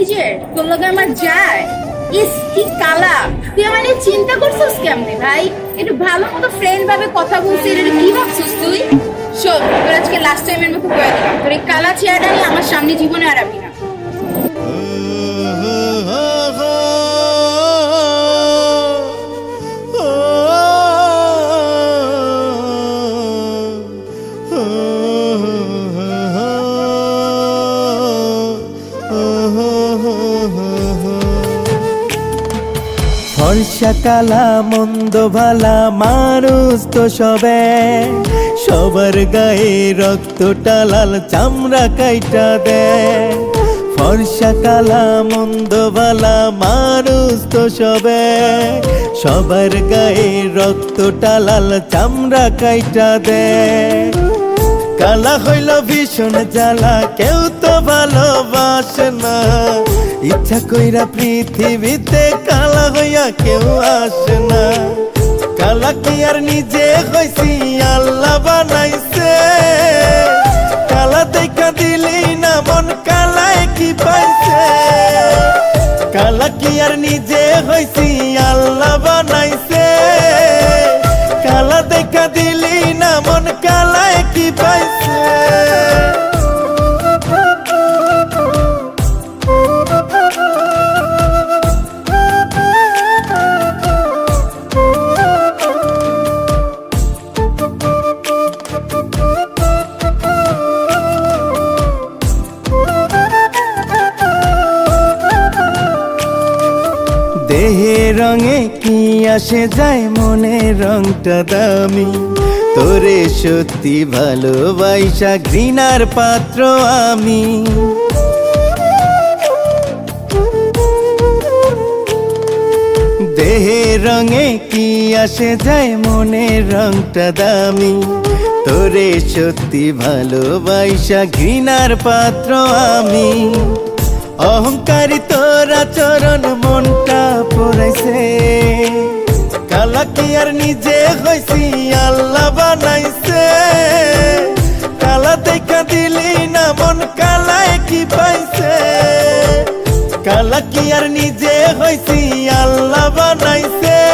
আজকের তোর লগে আমার যায়। ইস, কি কালা। তুই আমার চিন্তা করছিস কেমনে, ভাই? একটু ভালো মতো ফ্রেন্ড ভাবে কথা বলছিস এটা কি ভাবছিস তুই? শোন, তোর আজকে লাস্ট টাইমের মতো করে দিলাম। তোর এই কালা চেয়ারটা আমার সামনে জীবনে আর আমি না। ফর্সা কালা, মন্দ ভালা মানুষ তো সবে। সবার গায়ে রক্তটা লাল, চামড়া কাইটা দেয় ফর্সা কালা, মন্দ ভালা মানুষ তো সবে। সবার গায়ে রক্তটা লাল, চামড়া কাইটা দেয় কালা হইল ভীষণ জ্বালা, কেউ তো ভালোবাসে না। ইচ্ছা কইরা পৃথিবীতে কালা হইয়া কেউ আসে না। কালা কি আর নিজে হইছি, আল্লাহ বানাইছে। কালা দেখা দিলি না মন কালায় কি পাইছে। কালা কি আর নিজে হইছি, আল্লাহ বানাইছে। কালা দেখা দিলি না মন কালায় কি পাইছে। দেহে রঙে কি আসে যায় মনের রংটা দামি। তোরে সত্যি ভালোবাসা ঘৃণার পাত্র আমি। দেহে রঙে কি আসে যায় মনের রংটা দামি। তোরে সত্যি ভালোবাসা ঘৃণার পাত্র আমি। অহংকারী তোরা চরণ পড়াইছে কালাকি আর নিজে হইছি, আল্লাহ বানাইছে। কালা দেখা দিলি না, মন কালায় কি পাইছে। কালাকি আর নিজে হইছি, আল্লাহ বানাইছে।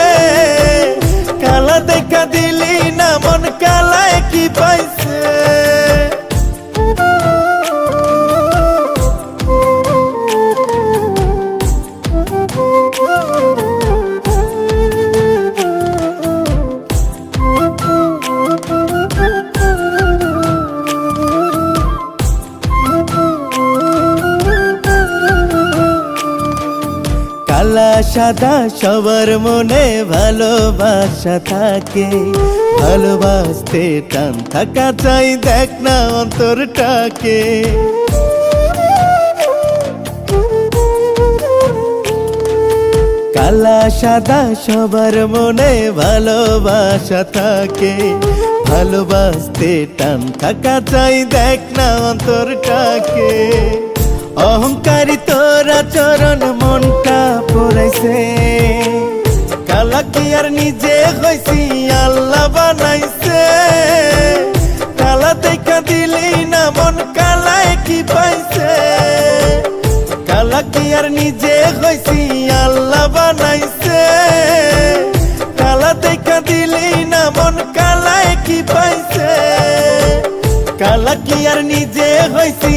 কালা সাদা, সবার মনে ভালোবাসা থাকে। ভালোবাসতে টান থাকা চাই, দেখ না অন্তরটাকে। কালা, সাদা, সবার মনে ভালোবাসা থাকে। ভালোবাসতে টান থাকা চাই, দেখ না অন্তরটাকে। অহংকারী তোরা চরণ মনটা পড়াইছে কালা কি আর নিজে হইছি, আল্লাহ বানাইছে। কালা দেখা দিলি না, মন কালায় কি পাইছে। কালা কি আর নিজে হইছি, আল্লাহ বানাইছে। কালা দেখা দিলি না, মন কালায় কি পাইছে। কালা কি আর নিজে বানাইছে